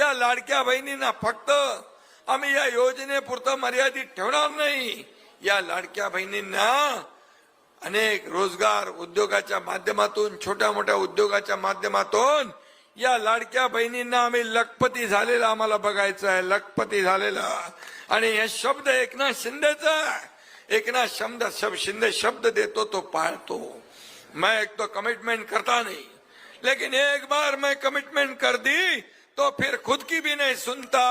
या लाडक्या बहिणींना फक्त आम्ही या योजनेपुरतं मर्यादित ठेवणार नाही. या लाडक्या बहिणींना अनेक रोजगार उद्योगाच्या माध्यमातून छोट्या मोठ्या उद्योगाच्या माध्यमातून या लाडक्या बहिणींना आम्ही लखपती झालेला आम्हाला बघायचं आहे लखपती झालेला. आणि हे शब्द एकनाथ शिंदेचा एकनाथ शब्द शब्द शिंदे शब्द देतो तो पाळतो. मैं एक तो कमिटमेंट करता नहीं. लेकिन एक बार मैं कमिटमेंट कर दी तो फिर खुद की भी नहीं सुनता।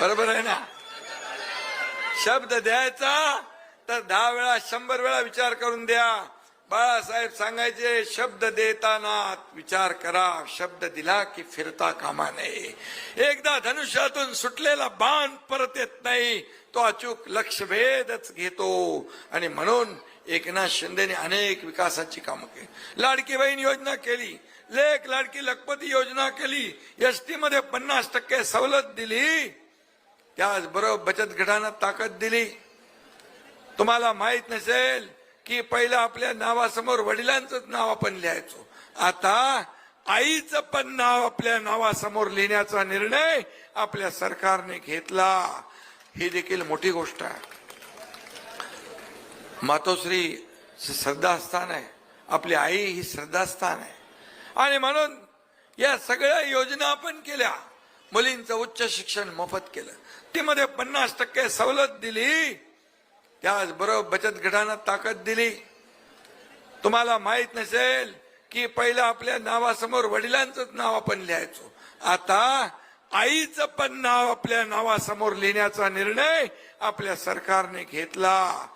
बरोबर आहे ना? शब्द द्यायचा तर दहा वेळा शंभर वेळा विचार करून द्या. बाळासाहेब सांगायचे शब्द देताना विचार करा शब्द दिला की फिरता कामा नये. एकदा धनुष्यातून सुटलेला बाण परत येत नाही तो अचूक लक्षभेदच घेतो. आणि म्हणून एकनाथ शिंदेने अनेक विकासाची कामं केली. लाडकी बहीण योजना केली लेख लाडकी लखपती योजना केली एसटी मध्ये पन्नास टक्के सवलत दिली त्याचबरोबर बचत गटांना ताकद दिली. तुम्हाला माहीत नसेल की पहिलं आपल्या नावासमोर वडिलांचंच नाव आपण लिहायचो. आता आईचं पण नाव आपल्या नावासमोर लिहिण्याचा निर्णय आपल्या सरकारने घेतला. ही देखील मोठी गोष्ट आहे. मातोश्री श्रद्धास्थान आहे. आपली आई ही श्रद्धास्थान आहे. आणि म्हणून या सगळ्या योजना आपण केल्या. मुलींचं उच्च शिक्षण मोफत केलं. ते मध्ये पन्नास टक्के सवलत दिली. त्याचबरोबर बचत गटांना ताकद दिली. तुम्हाला माहीत नसेल की पहिलं आपल्या नावासमोर वडिलांचंच नाव आपण लिहायचो. आता आईचं पण नाव आपल्या नावासमोर लिहिण्याचा निर्णय आपल्या सरकारने घेतला.